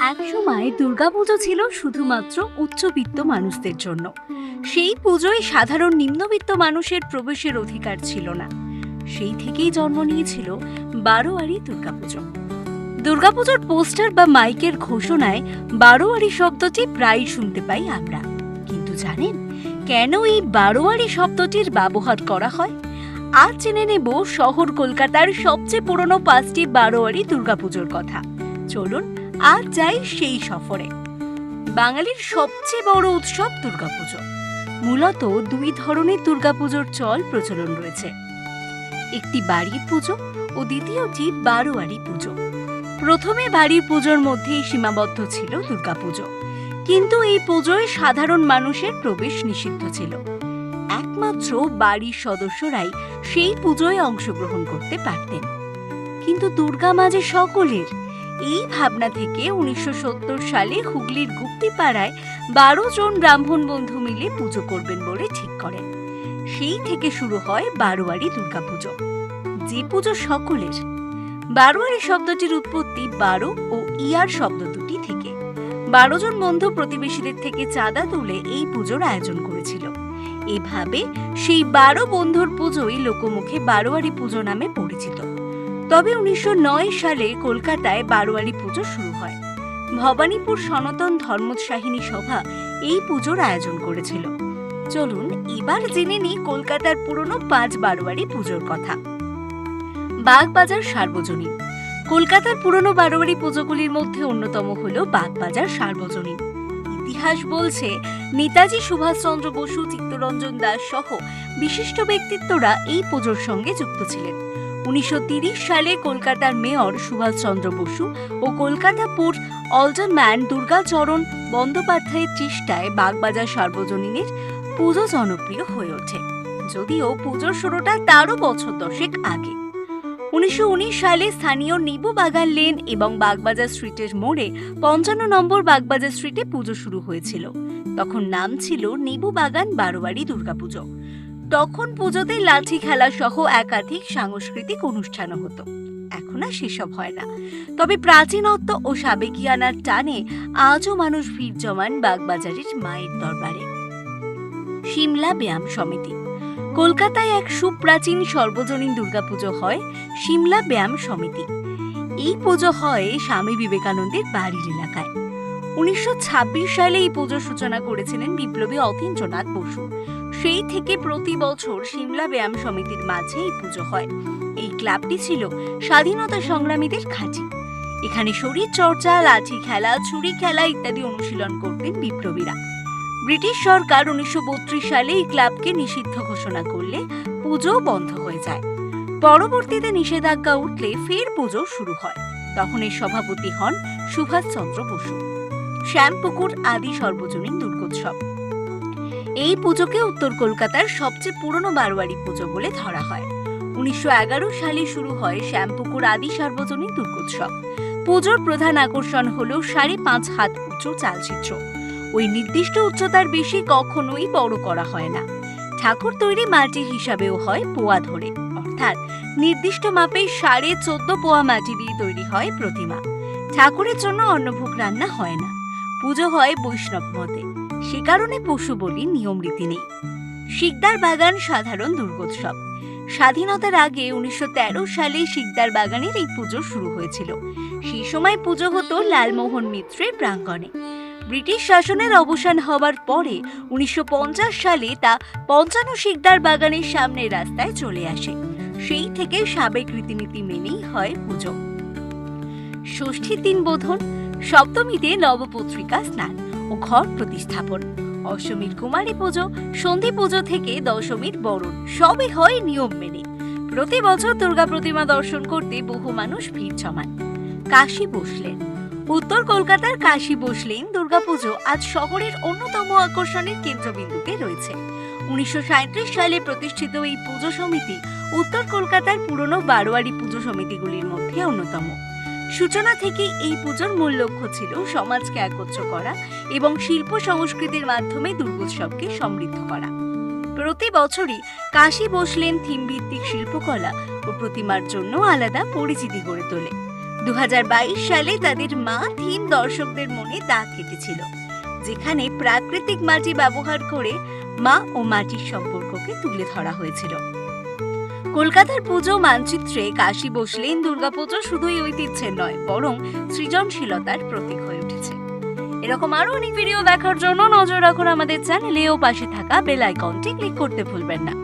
একসময় দুর্গাপুজো ছিল শুধুমাত্র উচ্চবিত্ত মানুষদের জন্য। সেই পুজোয় সাধারণ নিম্নবিত্ত মানুষের প্রবেশের অধিকার ছিল না। সেই থেকেই জন্ম নিয়েছিল বারোয়ারি দুর্গাপুজো। দুর্গাপুজোর পোস্টার বা মাইকের ঘোষণায় বারোয়ারি শব্দটি প্রায় শুনতে পাই আমরা। কিন্তু জানেন, কেন এই বারোয়ারি শব্দটির ব্যবহার করা হয়? আজ জেনে নেব শহর কলকাতার সবচেয়ে পুরনো পাঁচটি বারোয়ারি দুর্গাপুজোর কথা। চলুন আজ যাই সেই সফরে। বাঙালির সবচেয়ে বড় উৎসব দুর্গাপুজো। মূলত দুই ধরনের দুর্গাপুজোর চল প্রচলন রয়েছে। একটি বাড়ির পুজো ও দ্বিতীয়টি বারোয়ারি পুজো। প্রথমে বাড়ির পুজোর মধ্যেই সীমাবদ্ধ ছিল দুর্গাপুজো। কিন্তু এই পুজোয় সাধারণ মানুষের প্রবেশ নিষিদ্ধ ছিল। একমাত্র বাড়ির সদস্যরাই সেই পুজোয় অংশগ্রহণ করতে পারতেন। কিন্তু দুর্গা মাঝে সকলের এই ভাবনা থেকে উনিশশো সত্তর সালে হুগলির গুপ্তিপাড়ায় বারো জন ব্রাহ্মণ বন্ধু মিলে পুজো করবেন বলে ঠিক করেন। সেই থেকে শুরু হয় বারোয়ারি দুর্গাপুজো। যে পুজো সকলের, বারোয়ারি শব্দটির উৎপত্তি বারো ও ইয়ার শব্দ দুটি থেকে। বারো জন বন্ধু প্রতিবেশীদের থেকে চাঁদা তুলে এই পুজোর আয়োজন করেছিল। এভাবে সেই বারো বন্ধুর পুজোই লোকমুখে বারোয়ারি পুজো নামে পরিচিত। তবে উনিশশো নয় সালে কলকাতায় বারোয়ারি পুজো শুরু হয়। ভবানীপুর সনাতন ধর্মোৎসাহিনী সভা এই পুজোর আয়োজন করেছিল। চলুন এবার জেনে নিই কলকাতার পুরনো পাঁচ বারোয়ারি পুজোর কথা। বাগবাজার সার্বজনীন। কলকাতার পুরনো বারোয়ারি পুজোগুলির মধ্যে অন্যতম হল বাগবাজার সার্বজনীন। ইতিহাস বলছে, নেতাজি সুভাষচন্দ্র বসু, চিত্তরঞ্জন দাস সহ বিশিষ্ট ব্যক্তিত্বরা এই পুজোর সঙ্গে যুক্ত ছিলেন। উনিশশো সালে কলকাতার মেয়র সুভাষচন্দ্র বসু ও কলকাতা পুর অলডারম্যান দুর্গাচরণ বন্দ্যোপাধ্যায়ের চেষ্টায় বাগবাজার সার্বজনীনের পুজো জনপ্রিয় হয়ে ওঠে। যদিও পুজোর শুরুটা তারও বছর দশেক আগে। উনিশশো উনিশ সালে স্থানীয় নিবু বাগান লেন এবং বাগবাজার স্ট্রিটের মোড়ে পঞ্চান্ন নম্বর বাগবাজার স্ট্রিটে পুজো শুরু হয়েছিল। তখন নাম ছিল নিবু বাগান বারোয়ারি দুর্গাপুজো। তখন পুজোতে লাঠি খেলা সহ একাধিক সাংস্কৃতিক অনুষ্ঠানও হতো। এখন আর সেসব হয় না। তবে প্রাচীনত্ব ও সাবেকিয়ানার টানে আজও মানুষ ভিড় জমান বাগবাজারের মায়ের দরবারে। সিমলা ব্যায়াম সমিতি। কলকাতায় এক সুপ্রাচীন সর্বজনীন দুর্গাপুজো হয় সিমলা ব্যায়াম সমিতি। এই পুজো হয় স্বামী বিবেকানন্দের বাড়ির এলাকায়। উনিশশো সালে এই পুজোর সূচনা করেছিলেন বিপ্লবী অতীন্দ্রনাথ বসু। সেই থেকে প্রতি বছর সিমলা ব্যায়াম সমিতির মাঝে এই পুজো হয়। এই ক্লাবটি ছিল স্বাধীনতা সংগ্রামীদের ঘাঁটি এখানে শরীর চর্চা লাঠি খেলা, ছুরি খেলা ইত্যাদি অনুশীলন করতেন বিপ্লবীরা। ব্রিটিশ সরকার উনিশশো বত্রিশ সালে এই ক্লাবকে নিষিদ্ধ ঘোষণা করলে পুজো বন্ধ হয়ে যায়। পরবর্তীতে নিষেধাজ্ঞা উঠলে ফের পুজো শুরু হয়। তখন এর সভাপতি হন সুভাষচন্দ্র বসু। শ্যামপুকুর আদি সর্বজনীন দুর্গোৎসব। এই পুজোকে উত্তর কলকাতার সবচেয়ে পুরনো বারোয়ারি পুজো বলে ধরা হয়। উনিশশো সালে শুরু হয় শ্যামপুকুর আদি সার্বজনীন দুর্গোৎসব। পুজোর প্রধান আকর্ষণ হল সাড়ে পাঁচ হাত উঁচু চালচিত্র। ওই নির্দিষ্ট উচ্চতার বেশি কখনোই বড় করা হয় না। ঠাকুর তৈরি মাটি হিসাবেও হয় পোয়া ধরে। অর্থাৎ নির্দিষ্ট মাপে সাড়ে চোদ্দ পোয়া মাটি দিয়ে তৈরি হয় প্রতিমা। ঠাকুরের জন্য অন্নভোগ রান্না হয় না। পুজো হয় বৈষ্ণব মতে। সে কারণে পশু বলি নিয়ম রীতি নেই। শিকদার বাগান সাধারণ দুর্গোৎসব। স্বাধীনতার আগে উনিশশো তেরো সালে শিকদার বাগানের এই পুজো শুরু হয়েছিল। সেই সময় পুজো হতো লালমোহন মিত্রের প্রাঙ্গণে। ব্রিটিশ শাসনের অবসান হওয়ার পরে উনিশশো পঞ্চাশ সালে তা পঞ্চান্ন শিকদার বাগানের সামনের রাস্তায় চলে আসে। সেই থেকে সাবেক রীতিনীতি মেনেই হয় পুজো। ষষ্ঠীর দিন বোধন সপ্তমীতে নবপত্রিকা স্নান ও ঘর প্রতিস্থাপন। অষ্টমীর কুমারী পুজো, সন্ধি পুজো থেকে দশমীর বরণ, সবই হয় নিয়ম মেনে। প্রতি বছর দুর্গা প্রতিমা দর্শন করতে বহু মানুষ ভিড় জমান। কাশী বসলেন। উত্তর কলকাতার কাশী বসলেন দুর্গাপুজো আজ শহরের অন্যতম আকর্ষণের কেন্দ্রবিন্দুতে রয়েছে। উনিশশো সাঁইত্রিশ সালে প্রতিষ্ঠিত এই পুজো সমিতি উত্তর কলকাতার পুরনো বারোয়ারি পুজো সমিতিগুলির মধ্যে অন্যতম। সূচনা থেকে এই পুজোর মূল লক্ষ্য ছিল সমাজকে একত্র করা এবং শিল্প সংস্কৃতির মাধ্যমে দুর্গোৎসবকে সমৃদ্ধ করা। প্রতি বছরই কাশী বসলেন থিম ভিত্তিক শিল্পকলা ও প্রতিমার জন্য আলাদা পরিচিতি গড়ে তোলে। দু হাজার বাইশ সালে তাদের মা থিম দর্শকদের মনে দাগ কেটেছিল, যেখানে প্রাকৃতিক মাটি ব্যবহার করে মা ও মাটির সম্পর্ককে তুলে ধরা হয়েছিল। কলকাতার পুজো, মানচিত্রে কাশী বসলেন দুর্গাপুজো শুধুই ঐতিহ্যের নয়, বরং সৃজনশীলতার প্রতীক হয়ে উঠেছে। এরকম আরও অনেক ভিডিও দেখার জন্য নজর রাখুন আমাদের চ্যানেলে ও পাশে থাকা বেল আইকনটি ক্লিক করতে ভুলবেন না।